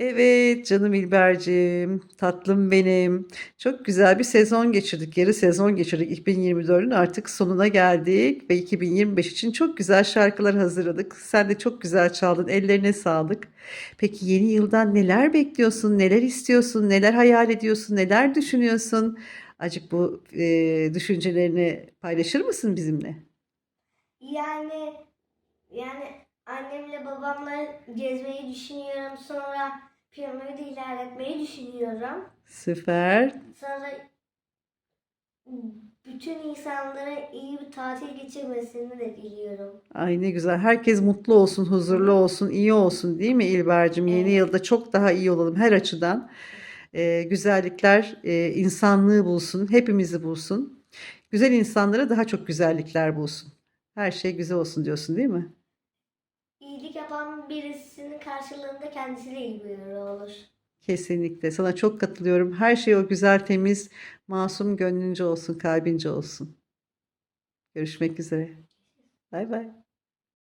Evet, canım İlberciğim, tatlım benim. Çok güzel bir sezon geçirdik, yarı sezon geçirdik. 2024'ün artık sonuna geldik ve 2025 için çok güzel şarkılar hazırladık. Sen de çok güzel çaldın, ellerine sağlık. Peki yeni yıldan neler bekliyorsun, neler istiyorsun, neler hayal ediyorsun, neler düşünüyorsun? Acık bu e, düşüncelerini paylaşır mısın bizimle? Yani yani annemle babamla gezmeyi düşünüyorum. Sonra piramidi ilerletmeyi düşünüyorum. Süper. Sonra bütün insanlara iyi bir tatil geçirmesini de diliyorum. Ay ne güzel. Herkes mutlu olsun, huzurlu olsun, iyi olsun değil mi İlber'cim? Yeni Evet. yılda çok daha iyi olalım her açıdan. Ee, güzellikler e, insanlığı bulsun, hepimizi bulsun. Güzel insanlara daha çok güzellikler bulsun. Her şey güzel olsun diyorsun değil mi? İyilik yapan birisinin karşılığında kendisi de iyi biri olur. Kesinlikle. Sana çok katılıyorum. Her şey o güzel, temiz, masum gönlünce olsun, kalbince olsun. Görüşmek üzere. Bay bay.